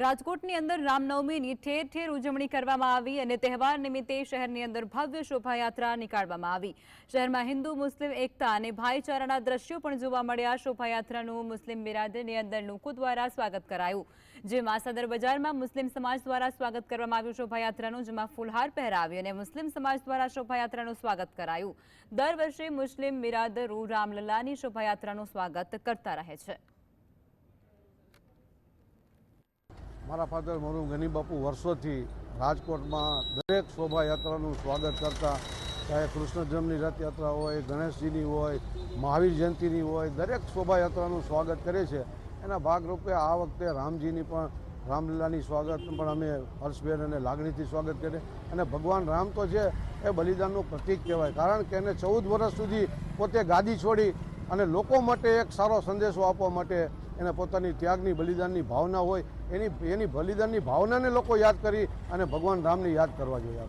રાજકોટની અંદર રામનવમીની ઠેર ઠેર ઉજવણી કરવામાં આવી અને તહેવાર નિમિત્તે શહેરની અંદર ભવ્ય શોભાયાત્રા નીકાળવામાં આવી. શહેરમાં હિન્દુ, મુસ્લિમ, એકતા અને ભાઈચારાના દ્રશ્યો પણ જોવા મળ્યા. શોભાયાત્રાનું મુસ્લિમ બિરાદરની અંદર લોકો દ્વારા સ્વાગત કરાયું. જેમાં સદર બજારમાં મુસ્લિમ સમાજ દ્વારા સ્વાગત કરવામાં આવ્યું શોભાયાત્રાનું, જેમાં ફૂલહાર પહેરાવી અને મુસ્લિમ સમાજ દ્વારા શોભાયાત્રાનું સ્વાગત કરાયું. દર વર્ષે મુસ્લિમ બિરાદરો રામલલ્લાની શોભાયાત્રાનું સ્વાગત કરતા રહે છે. મારા ફાધર મરહુમ ગની બાપુ વર્ષોથી રાજકોટમાં દરેક શોભાયાત્રાનું સ્વાગત કરતા ચાહે કૃષ્ણ જન્મની રથયાત્રા હોય, ગણેશજીની હોય, મહાવીર જયંતિની હોય, દરેક શોભાયાત્રાનું સ્વાગત કરે છે. એના ભાગરૂપે આ વખતે રામજીની પણ રામલીલાની સ્વાગત પણ અમે હર્ષભેર અને લાગણીથી સ્વાગત કરીએ. અને ભગવાન રામ તો છે, એ બલિદાનનું પ્રતીક કહેવાય. કારણ કે એને ચૌદ વર્ષ સુધી પોતે ગાદી છોડી અને લોકો માટે એક સારો સંદેશો આપવા માટે એને પોતાની ત્યાગની, બલિદાનની ભાવના હોય, એની એની બલિદાનની ભાવનાને લોકો યાદ કરી અને ભગવાન રામને યાદ કરવા જોઈએ.